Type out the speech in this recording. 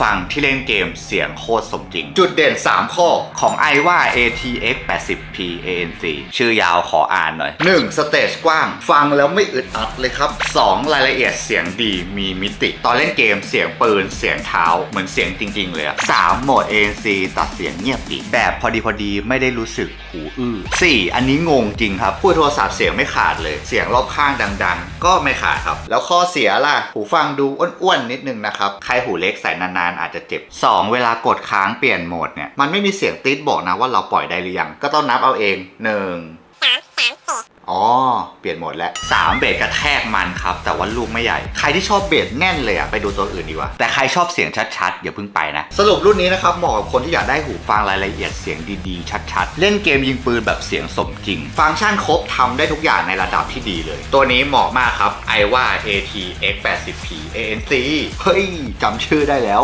ฟังที่เล่นเกมเสียงโคตรสมจริง จุดเด่น 3 ข้อของไอว่า ATX 80P ANC ชื่อยาวขออ่านหน่อย 1. สเตจกว้าง ฟังแล้วไม่อึดอัดเลยครับ 2. รายละเอียดเสียงดีมีมิติ ตอนเล่นเกมเสียงปืนเสียงเท้า เหมือนเสียงจริง ๆ เลยอะ 3. โหมด ANC ตัดเสียงเงียบดีแบบพอดีพอดีไม่ได้รู้สึกหูอื้อ 4. อันนี้งงจริงครับพูดโทรศัพท์เสียงไม่ขาดเลยเสียงรอบข้างดัง ๆ ก็ไม่ขาดครับ แล้วข้อเสียล่ะหูฟังดูอ้วนๆนิดนึงนะครับใครหูเล็กใส่นานๆอาจจะเจ็บ 2. เวลากดค้างเปลี่ยนโหมดเนี่ยมันไม่มีเสียงติ๊ดบอกนะว่าเราปล่อยได้หรือยัง ก็ต้องนับเอาเอง1 อ๋อ เปลี่ยนโหมดแล้ว 3 เบสกระแทกมันครับ แต่ว่าลูกไม่ใหญ่ ใครที่ชอบเบสแน่นเลยอะไปดูตัวอื่นดีกว่า แต่ใครชอบเสียงชัดๆอย่าเพิ่งไปนะ สรุปรุ่นนี้นะครับเหมาะกับคนที่อยากได้หูฟังรายละเอียดเสียงดีๆ ชัดๆ เล่นเกมยิงปืนแบบเสียงสมจริง ฟังก์ชันครบทำได้ทุกอย่างในระดับที่ดีเลย ตัวนี้เหมาะมากครับ i ว่า AT X80P ANC เฮ้ยจำชื่อได้แล้ว